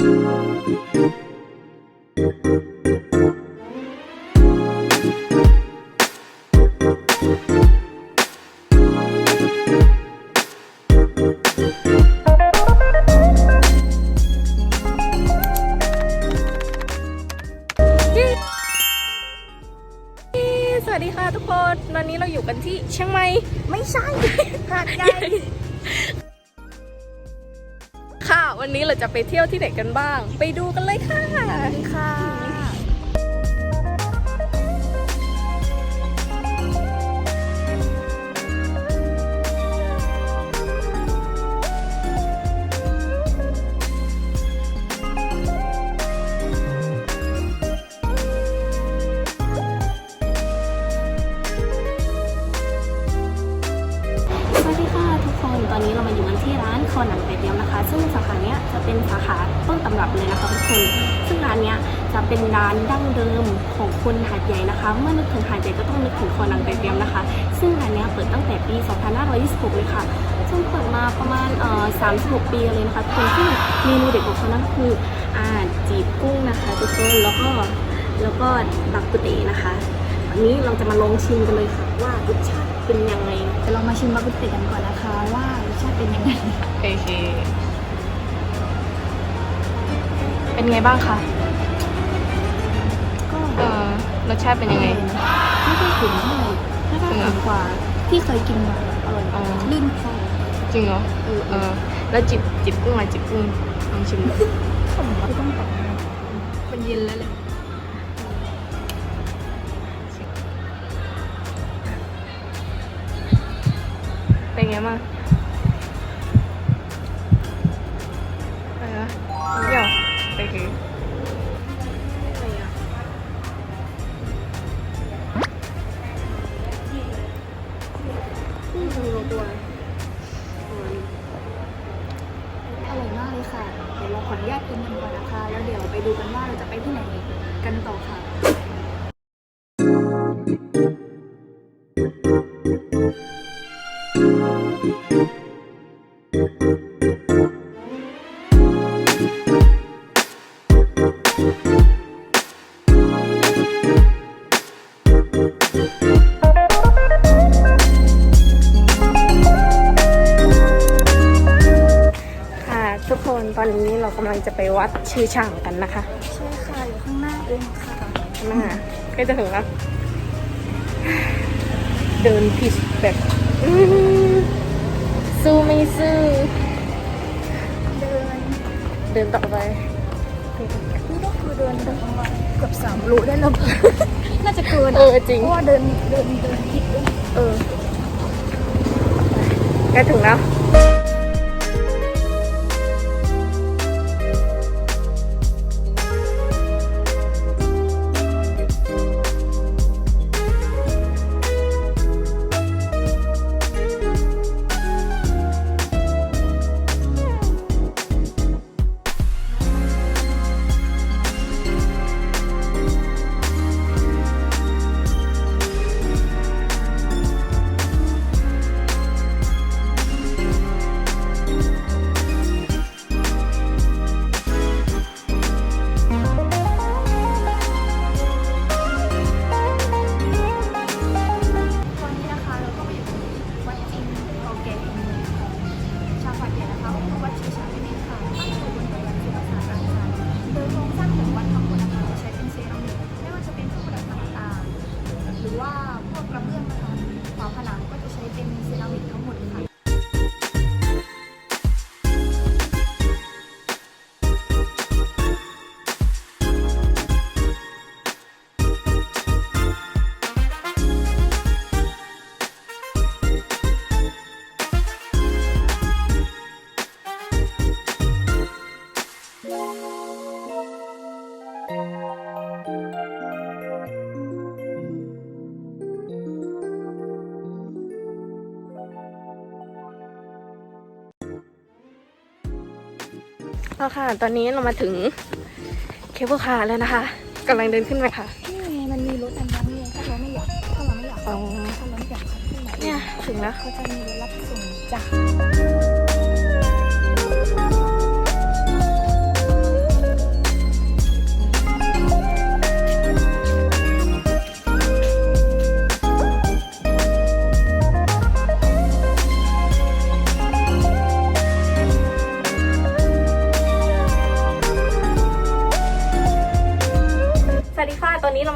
สวัสดีค่ะทุกคนวันนี้เราอยู่กันที่เชียงใหม่ ไม่ใช่หาดใหญ่ค่ะ วันนี้เราจะไปเที่ยวที่ไหนกันบ้าง ไปดูกันเลยค่ะค่ะ เป็นร้านดั้งเดิมของคนหาดใหญ่นะคะ เมื่อนึกถึงหาดใหญ่ก็ต้องนึกถึงคอหนังเป็ดเดียวนะคะ ซึ่งร้านเนี้ยเปิดตั้งแต่ปี 2526 เลยค่ะ ซึ่งเปิดมาประมาณเอ่อ36 ปีเลยนะคะทุกคนซึ่งเมนูเด็ดของเขานั่นก็คืออ่าจีบกุ้งนะคะทุกคนแล้วก็แล้วก็บักกุเตนะคะวันนี้เราจะมาลองชิมกันเลยค่ะว่ารสชาติเป็นยังไงเดี๋ยวเรามาชิมบากุเตกันก่อนนะคะว่ารสชาติเป็นยังไงโอเคเป็นไงบ้างคะก็เออ รสชาติเป็นยังไง ไม่ได้ถึงเท่าไหร่ถ้าถ้าถึงกว่าที่เคยกินมาอร่อยอ๋อ ลื่นคอจริงเหรอ เออเออแล้วจิบจิบกุ้งอะจิบกุ้งลองชิมดูผมคือต้องตัดมันเย็นแล้วเลย ออนุญาตกินกันก่อนนะคะ แล้วเดี๋ยวไปดูกันว่าเราจะไปที่ไหนกันต่อค่ะ จะไปวัดชื่อช่างกันนะคะ ใช่ค่ะอยู่ข้างหน้าเองค่ะข้างหน้าใกล้จะถึงแล้ว เดินผิดแบบอื้อหือสู้ไม่สู้เดิน เดินต่อไป นี่ก็คือเดินแบบประมาณเกือบสามโลได้แล้วน่าจะเกินเออจริง เพราะว่าเดินเดินเดินผิดด้วยเออใกล้ถึงแล้ว ฝาผนังก็จะใช้เป็นเซรามิกทั้งหมดค่ะ แล้วค่ะ ตอนนี้เรามาถึงเคเบิลคาร์แล้วนะคะกำลังเดินขึ้นไปค่ะ นี่ไงมันมีรถอันนั้นเนี่ยถ้าเราไม่อยากถ้าเราไม่อยากอ๋อถ้าเราไม่อยากขับขึ้นมาเนี่ยถึงแล้วเขาจะมีรถรับส่งจ้ะ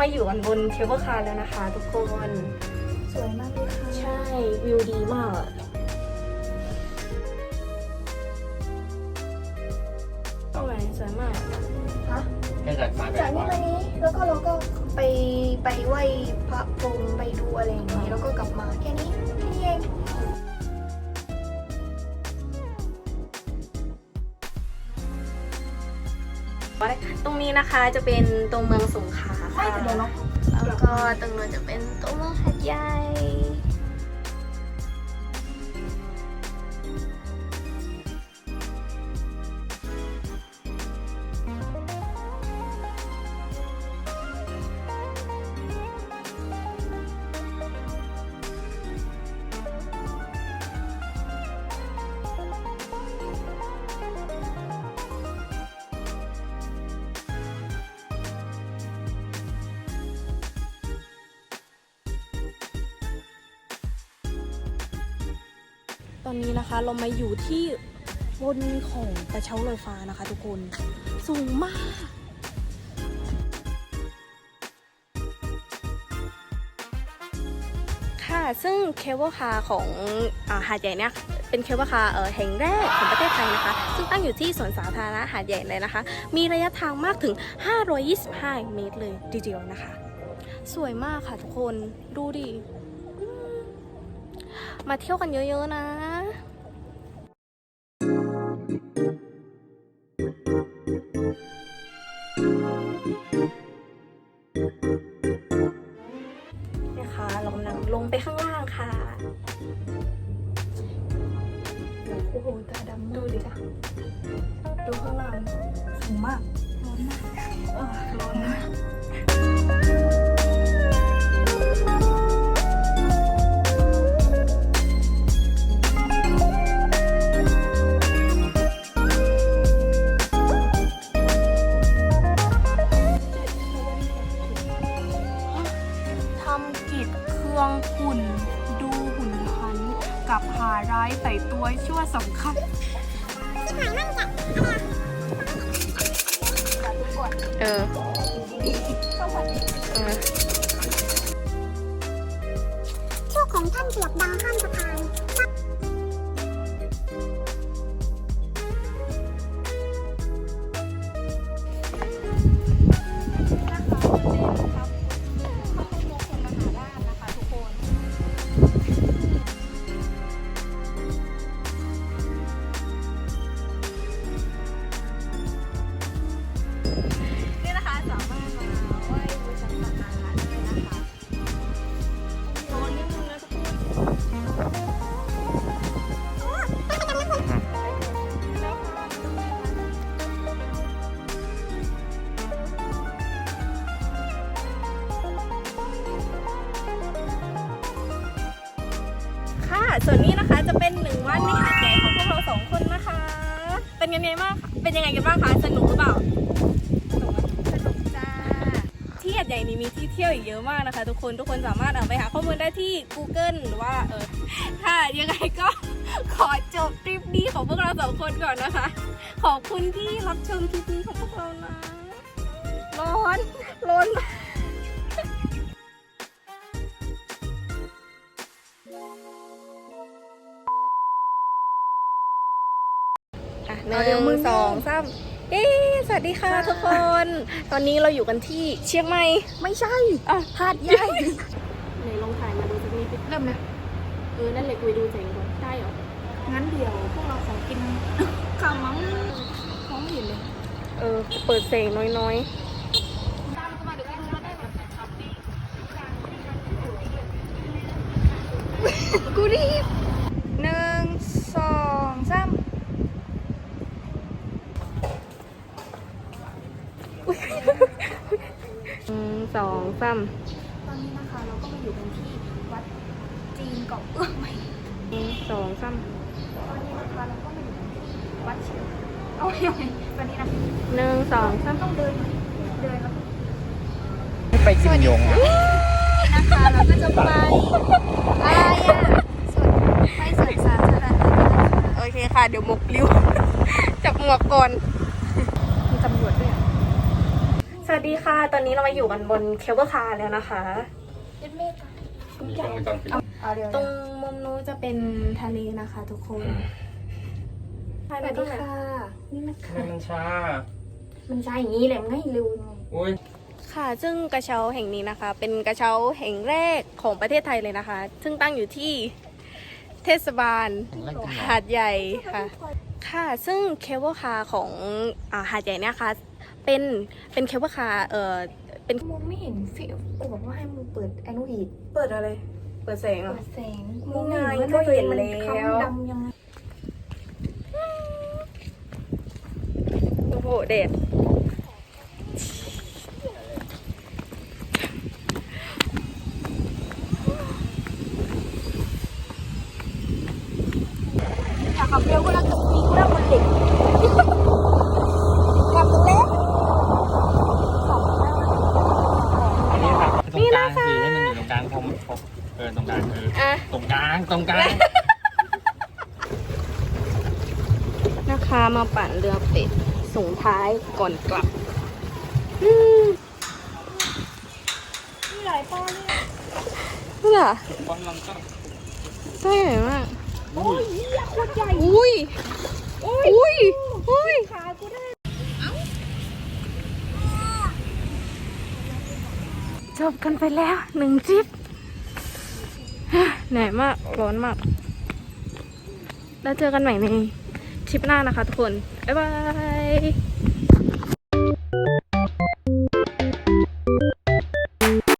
อนบนเคเบิลคาร์แล้วนะคะ ทุกคน สวยมากเลยค่ะ ใช่ วิวดีมากอะตรงไหนสวยมาก ฮะแค่จากซ้ายไปจากขนี้วามานี้แล้วก็เราก็ไปไปไหว้พระพรหมไปดูอะไรอย่างนี้แล้วก็กลับมาแค่นี้แค่นี้เองตรงนี้นะคะจะเป็นตรงเมืองสงขลาไม่ค่ะ แล้วก็ตรงนู้นจะเป็นตัวเมืองหัดใหญ่ ตอนนี้นะคะเรามาอยู่ที่บนของกระเช้าลอยฟ้านะคะทุกคน สูงมาก ค่ะซึ่งเคเบิลคาร์ของอหาดใหญ่เนี่ยเป็นเคเบิลคาร์แห่งแรกของประเทศไทยนะคะ ซึ่งตั้งอยู่ที่สวนสาธารณะหาดใหญ่เลยนะคะ มีระยะทางมากถึง 525 เมตรเลยทีเดียวนะคะ สวยมากค่ะทุกคนดูดิ มาเที่ยวกันเยอะๆนะนะคะเรากำลังลงไปข้างล่างค่ะ โอ้โหตาดำดูมากดิจ้ะดูข้างล่างสูงมาก ร้อนมากเออร้อนมาการ้ายใส่ตัวชั่วสำคัญเออเอ นะคะ จะเป็นหนึ่งวันในหาดใหญ่ของพวกเราสองคนนะคะ เป็นยังไงบ้างเป็นยังไงกันบ้างคะสนุกหรือเปล่าสนุกจ้าที่หาดใหญ่นี้มีที่เที่ยวอีกเยอะมากนะคะ ทุกคนทุกคนสามารถเอาไปหาข้อมูลได้ที่ Google หรือว่าเออถ้ายังไงก็ขอจบทริปนี้ของพวกเราสองคนก่อนนะคะ ขอบคุณที่รับชมคลิปนี้ของพวกเรานะร้อนร้อนมากามเอ๊ะสวัสดีค่ะทุกคน ตอนนี้เราอยู่กันที่เชียงใหม่ ไม่ใช่อะหาดใหญ่ไหนลองถ่ายมาดูสักนิดดิเริ่มเลยเออ นั่นเลยกูไปดูเจ๋งก่อนได้เหรอ งั้นเดี๋ยวพวกเราขอกินข้าวมั้งท้องเห็นเลย เออ เปิดเสียงน้อยกูรีบ ๆหนึ่งสองสามอุ๊ยห นึ่งสองสามตอนนี้นะคะเราก็มาอยู่กันที่วัดจีนเกาะเอื้องใหม่หนึ่งสองสามตอนนี้นะคะเราก็มาอยู่กันที่วัดเชียงเอาอย่างไรตอนนี้นะหนึ่งสองสามต้องเดินเดินแล้วไม่ไปกินยงอะนะคะเราก็จะไปอะไรอะไปสวนสาธารณะโอเคค่ะเดี๋ยวหมกริ้ว จับหมวกก่อนมีตำรวจด้วยอะ สวัสดีค่ะ ตอนนี้เรามาอยู่กันบนเคเบิลคาร์แล้วนะคะ มีกล้องวงจรปิดเอาเดี๋ยวตรงมุมนู้นจะเป็นทะเลนะคะ ทุกคนสวัสดีค่ะ นี่นะทำคะไมมันช้ามันใช่อย่างนี้แหละมันง่ายเร็วยังไงอุ้ยค่ะ ซึ่งกระเช้าแห่งนี้นะคะ เป็นกระเช้าแห่งแรกของประเทศไทยเลยนะคะ ซึ่งตั้งอยู่ที่เทศบาลแข่งแรกจริงเหรอหาดใหญ่ค่ะ ค่ะ ซึ่งเคเบิลคาร์ของอาหาดใหญ่เนี่ยค่ะ เป็นเป็นเคเบิลคาร์เอ่อเป็นมองไม่เห็นฟิลโอ้บอกว่าให้มึงเปิดแอนูอีดเปิดอะไร เปิดแสงเหรอเปิดแสงนี่ไงมองไม่ก็เห็นเห็นว่าแล้วตัวเองมันคำดำยังไงโอ้โหเดดอันนี้ครับตรงกลางคือให้มันอยู่ตรงกลางพอมพอเออตรงกลางคืออะ ตรงกลางตรงกลางนะคะมาปั่นเรือเป็ดส่งท้ายก่อนกลับอืมมีหลายป้อนเลยนี่เหรอบอลลองต้องใช่ไหมมากโอ้ยเหี้ยโคตรใหญ่อุ้ย อุ้ย อุ้ย ขากูได้ จบ กันไปแล้วหนึ่งทริปเหนื่อยมาก ร้อนมาก แล้วเจอกันใหม่ในทริปหน้านะคะทุกคน บ๊ายบาย